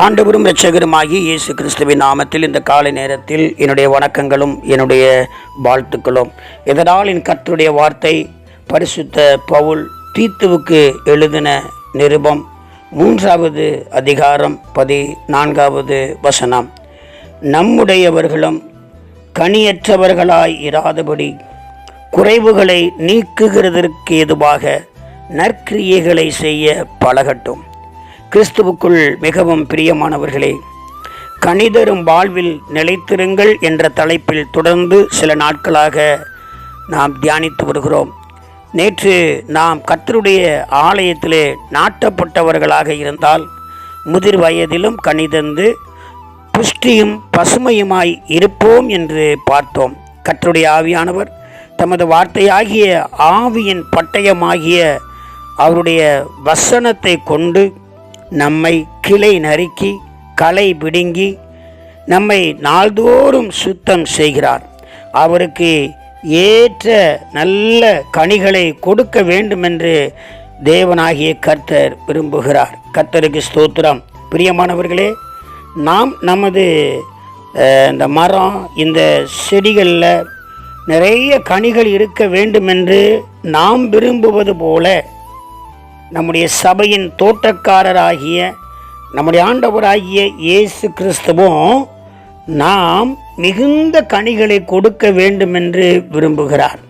ஆண்டவரும் இரட்சகருமாகி இயேசு கிறிஸ்துவின் நாமத்தில் இந்த காலை நேரத்தில் என்னுடைய வணக்கங்களும் என்னுடைய வாழ்த்துக்களும். இதனால் என் கற்றுடைய வார்த்தை பரிசுத்த பவுல் தீத்துவுக்கு எழுதின நிருபம் மூன்றாவது அதிகாரம் பதினான்காவது வசனம். நம்முடையவர்களும் கனியற்றவர்களாய் இராதபடி குறைவுகளை நீக்குகிறதற்கு ஏதுவாக நற்கிரியைகளை செய்ய பழகட்டும். கிறிஸ்துவுக்குள் மிகவும் பிரியமானவர்களே கணிதரும் வாழ்வில் நிலைத்திருங்கள் என்ற தலைப்பில் தொடர்ந்து சில நாட்களாக நாம் தியானித்து வருகிறோம். நேற்று நாம் கத்தருடைய ஆலயத்திலே நாட்டப்பட்டவர்களாக இருந்தால் முதிர் வயதிலும் கணிதந்து புஷ்டியும் பசுமையுமாய் இருப்போம் என்று பார்த்தோம். கற்றுடைய ஆவியானவர் தமது வார்த்தையாகிய ஆவியின் பட்டயமாகிய அவருடைய வசனத்தை கொண்டு நம்மை கிளை நறுக்கி களை பிடுங்கி நம்மை நாள்தோறும் சுத்தம் செய்கிறார். அவருக்கு ஏற்ற நல்ல கனிகளை கொடுக்க வேண்டுமென்று தேவனாகிய கர்த்தர் விரும்புகிறார். கர்த்தருக்கு ஸ்தோத்திரம். பிரியமானவர்களே நாம் நமது இந்த மரம் இந்த செடிகளில் நிறைய கனிகள் இருக்க வேண்டுமென்று நாம் விரும்புவது போல நம்முடைய சபையின் தோட்டக்காரராகிய நம்முடைய ஆண்டவராகிய இயேசு கிறிஸ்துவும் நாம் மிகுந்த கனிகளை கொடுக்க வேண்டும் என்று விரும்புகிறார்.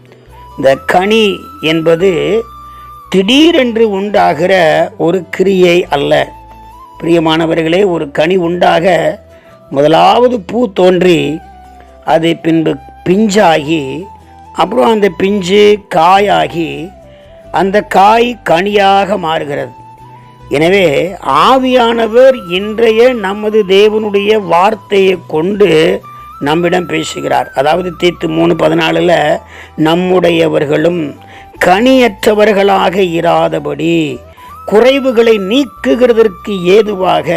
இந்த கனி என்பது திடீரென்று உண்டாகிற ஒரு கிரியை அல்ல. பிரியமானவர்களே ஒரு கனி உண்டாக முதலாவது பூ தோன்றி அது பின்பு பிஞ்சாகி அப்புறம் அந்த பிஞ்சு காயாகி அந்த காய் கனியாக மாறுகிறது. எனவே ஆவியானவர் இன்றைய நமது தேவனுடைய வார்த்தையை கொண்டு நம்மிடம் பேசுகிறார். அதாவது தீத்து மூணு பதினாலில் நம்முடையவர்களும் கனியற்றவர்களாக இராதபடி குறைவுகளை நீக்குகிறதற்கு ஏதுவாக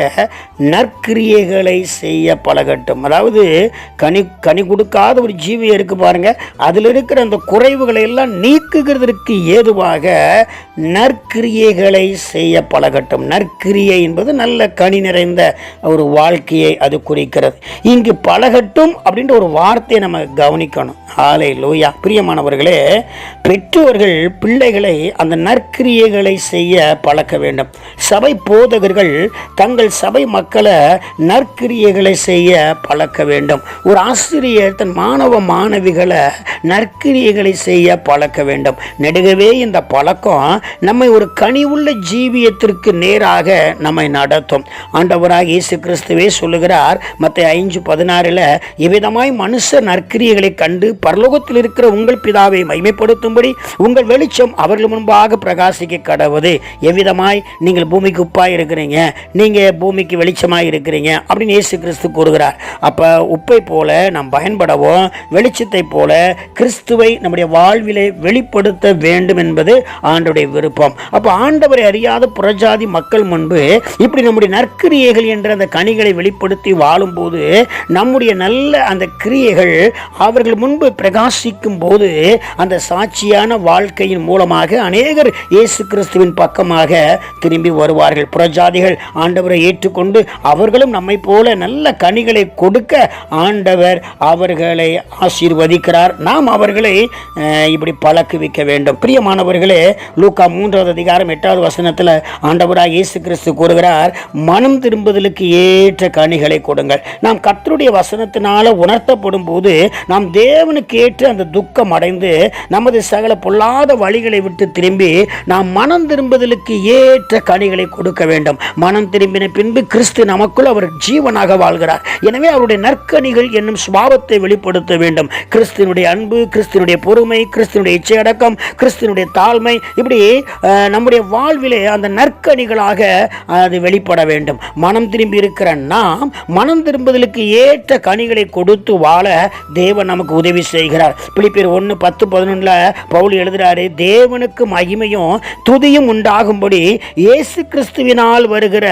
நற்கிரியைகளை செய்ய பழகட்டும். அதாவது கனி கனி கொடுக்காத ஒரு ஜீவி இருக்கு பாருங்க. அதில் இருக்கிற அந்த குறைவுகளை எல்லாம் நீக்குகிறதற்கு ஏதுவாக நற்கிரியைகளை செய்ய பழகட்டும். நற்கிரியை என்பது நல்ல கனி நிறைந்த ஒரு வாழ்க்கையை அது குறிக்கிறது. இங்கு பழகட்டும் அப்படின்ற ஒரு வார்த்தையை நம்ம கவனிக்கணும். ஆலை லோயா பிரியமானவர்களே பெற்றோர்கள் பிள்ளைகளை அந்த நற்கிரியைகளை செய்ய பழக்க வேண்டும். சபை போதகர்கள் தங்கள் சபை மக்களை நற்கிரியைகளை செய்ய பழக்க வேண்டும். ஒரு ஆசிரியர் தன் மாணவ மாணவிகளை நற்கிரியைகளை செய்ய பழக்க வேண்டும். நெடுகவே இந்த பழக்கம் நம்மை ஒரு கனிவுள்ள ஜீவியத்திற்கு நேராக நம்மை நடத்தும். ஆண்டவராக இயேசு கிறிஸ்துவே சொல்லுகிறார் மற்ற ஐந்து பதினாறில் இவ்விதமாய் மனுஷ நற்கிரியைகளை கண்டு பரலோகத்தில் இருக்கிற உங்கள் பிதாவை மைமைப்படுத்தும்படி உங்கள் வெளிச்சம் அவர்கள் முன்பாக பிரகாசிக்க கடவுது. எவ்வித சங்கீதமாய் நீங்கள் பூமிக்கு உப்பாக இருக்கிறீங்க. நீங்கள் பூமிக்கு வெளிச்சமாக இருக்கிறீங்க அப்படின்னு இயேசு கிறிஸ்து கூறுகிறார். அப்போ உப்பை போல நாம் பயன்படவும் வெளிச்சத்தை போல கிறிஸ்துவை நம்முடைய வாழ்விலே வெளிப்படுத்த வேண்டும் என்பது ஆண்டுடைய விருப்பம். அப்போ ஆண்டவரை அறியாத புறஜாதி மக்கள் முன்பு இப்படி நம்முடைய நற்கிரியைகள் என்ற அந்த கனிகளை வெளிப்படுத்தி வாழும்போது நம்முடைய நல்ல அந்த கிரியைகள் அவர்கள் முன்பு பிரகாசிக்கும் போது அந்த சாட்சியான வாழ்க்கையின் மூலமாக அநேகர் இயேசு கிறிஸ்துவின் பக்கமாக திரும்பி வருவார்கள். புறஜாதிகள் ஆண்டவரை ஏற்றுக்கொண்டு அவர்களும் நம்மை போல நல்ல கனிகளை கொடுக்க ஆண்டவர் அவர்களை ஆசீர்வதிக்கிறார். நாம் அவர்களை இப்படி பழக்குவிக்க வேண்டும். பிரியமானவர்களே லூக்கா மூன்றாவது அதிகாரம் எட்டாவது வசனத்தில் ஆண்டவராக இயேசு கிறிஸ்து கூறுகிறார் மனம் திரும்புதலுக்கு ஏற்ற கனிகளை கொடுங்கள். நாம் கத்தருடைய வசனத்தினால உணர்த்தப்படும் போது நாம் தேவனுக்கு ஏற்று அந்த துக்கம் அடைந்து நமது சகல பொல்லாத வழிகளை விட்டு திரும்பி நாம் மனம் திரும்புதலுக்கு ஏற்ற கனிகளை கொடுக்க வேண்டும். மனம் திரும்பின பின்பு கிறிஸ்து நமக்குள் அவர் ஜீவனாக வாழ்கிறார். எனவே அவருடைய நற்கனிகள் என்னும் சுபாவத்தை வெளிப்படுத்த வேண்டும். கிறிஸ்தினுடைய அன்பு கிறிஸ்தினுடைய பொறுமை கிறிஸ்தினுடைய இச்சையடக்கம் கிறிஸ்தினுடைய தாழ்மை இப்படி நம்முடைய வாழ்விலே அந்த நற்கனிகளாக அது வெளிப்பட வேண்டும். மனம் திரும்பி இருக்கிற நாம் மனம் திரும்புதலுக்கு ஏற்ற கனிகளை கொடுத்து வாழ தேவன் நமக்கு உதவி செய்கிறார். பிலிப்பியர் ஒன்று பத்து பதினொன்றில் பவுல் எழுதுறாரு தேவனுக்கு மகிமையும் துதியும் உண்டாகும்படி எப்படி இயேசு கிறிஸ்துவினால் வருகிற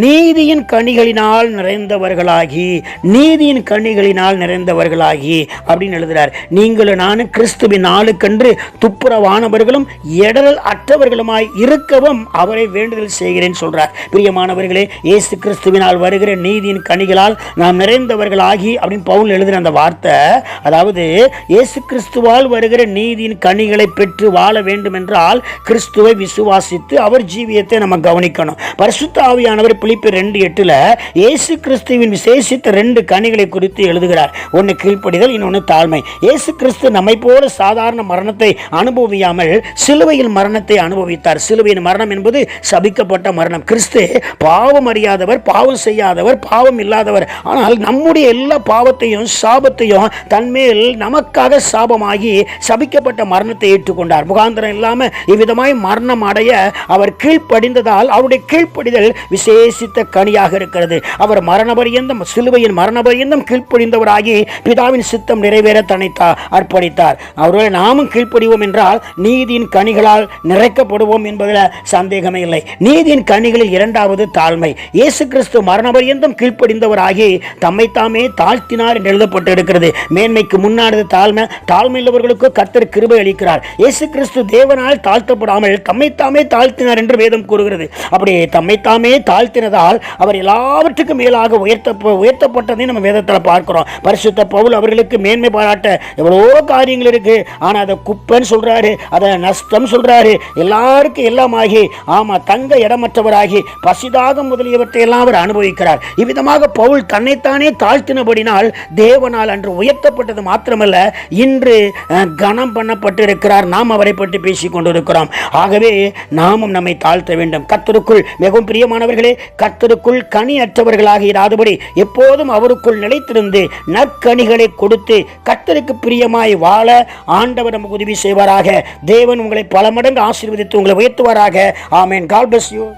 நீதியின் கனிகளினால் நிறைந்தவர்களாகி நீதியின் கனிகளினால் நிறைந்தவர்களாகி அப்படின்னு எழுதுகிறார் நீங்களும் நானும் கிறிஸ்துவின் நாளுக்கென்று துப்புரவானவர்களும் இடரல் அற்றவர்களுமாய் இருக்கவும் அவரை வேண்டுதல் செய்கிறேன் சொல்றார். பிரியமானவர்களே இயேசு கிறிஸ்துவினால் வருகிற நீதியின் கனிகளால் நாம் நிறைந்தவர்களாகி அப்படின்னு பவுல் எழுதுகிற அந்த வார்த்தை அதாவது இயேசு கிறிஸ்துவால் வருகிற நீதியின் கனிகளை பெற்று வாழ வேண்டும் என்றால் கிறிஸ்துவை விசுவாசித்து அவர் ஜீவியத்தை நம்ம கவனிக்கணும். பரிசுத்த ஆவியானவர் பிளிப்பு ரெண்டு எட்டில் இயேசு கிறிஸ்துவின் விசேஷித்த ரெண்டு கனிகளை குறித்து எழுதுகிறார். ஒன்று கீழ்ப்படிதல் இன்னொன்று தாழ்மை. இயேசு கிறிஸ்து நம்மை போல சாதாரண மரணத்தை அனுபவியாமல் சிலுவையில் மரணத்தை அனுபவித்தார். சிலுவையின் மரணம் என்பது சபிக்கப்பட்ட மரணம். கிறிஸ்து பாவம் அறியாதவர் பாவம் செய்யாதவர் பாவம் இல்லாதவர். ஆனால் நம்முடைய எல்லா பாவத்தையும் சாபத்தையும் தன்மேல் நமக்காக சாபமாகி சபிக்கப்பட்ட மரணத்தை ஏற்றுக்கொண்டார். முகாந்திரம் இல்லாமல் இவ்விதமாய் மரணம் அடைய அவர் அவர் கீழ்ப்படிந்ததால் அவருடைய கீழ்ப்படிதல் விசேஷித்த கனியாக இருக்கிறது. அவர் மரணபரியந்தம் சிலுவையின் மரணபரியந்தம் கீழ்ப்படிந்தவராகி பிதாவின் சித்தம் நிறைவேற தனித்தார் அர்ப்பணித்தார். அவர்களை நாமும் கீழ்ப்படிவோம் என்றால் நீதியின் கனிகளால் நிறைக்கப்படுவோம் என்பதில் சந்தேகமே இல்லை. நீதியின் கனிகளில் இரண்டாவது தாழ்மை. இயேசு கிறிஸ்து மரணபரியந்தம் கீழ்ப்படிந்தவராகி தம்மைத்தாமே தாழ்த்தினார் என்று எழுதப்பட்டு இருக்கிறது மேன்மைக்கு முன்னானது தாழ்மை தாழ்மை உள்ளவர்களுக்கு கர்த்தர் கிருபை அளிக்கிறார். இயேசு கிறிஸ்து தேவனால் தாழ்த்தப்படாமல் தம்மைத்தாமே தாழ்த்தினார் என்று வேதம் கூறுகிறது. அப்படி தம்மைத்தாமே தாழ்த்தினதால் அவர் எல்லாவற்றுக்கும் மேலாக உயர்த்த உயர்த்தப்பட்டதை நம்ம வேதத்தில் பார்க்கிறோம். பரிசுத்த பவுல் அவர்களுக்கு மேன்மை பாராட்ட எவ்வளோ காரியங்கள் இருக்கு. ஆனால் அதை குப்பைன்னு சொல்றாரு அதை நஷ்டம் சொல்றாரு. எல்லாருக்கும் எல்லாமாகி ஆமாம் தங்க இடமற்றவராகி பசிதாகம் முதலியவற்றை எல்லாம் அவர் அனுபவிக்கிறார். இவ்விதமாக பவுல் தன்னைத்தானே தாழ்த்தினபடினால் தேவனால் அன்று உயர்த்தப்பட்டது மாத்திரமல்ல இன்று கனம் பண்ணப்பட்டிருக்கிறார். நாம் அவரை பற்றி பேசிக் கொண்டிருக்கிறோம் ஆகவே நாமும் நம்மை தாழ்த்த வேண்டும். கத்தருக்குள் மிகவும் பிரியமானவர்களே கத்தருக்குள் கனியற்றவர்களாக இராதபடி எப்போதும் அவருக்குள் நிலைத்திருந்து நற்கனிகளை கொடுத்து கத்தருக்கு பிரியமாய் வாழ ஆண்டவர் நமக்கு உதவி செய்வாராக. தேவன் உங்களை பல மடங்கு ஆசீர்வதித்து உங்களை உயர்த்துவாராக. ஆமேன். கால் bless யூ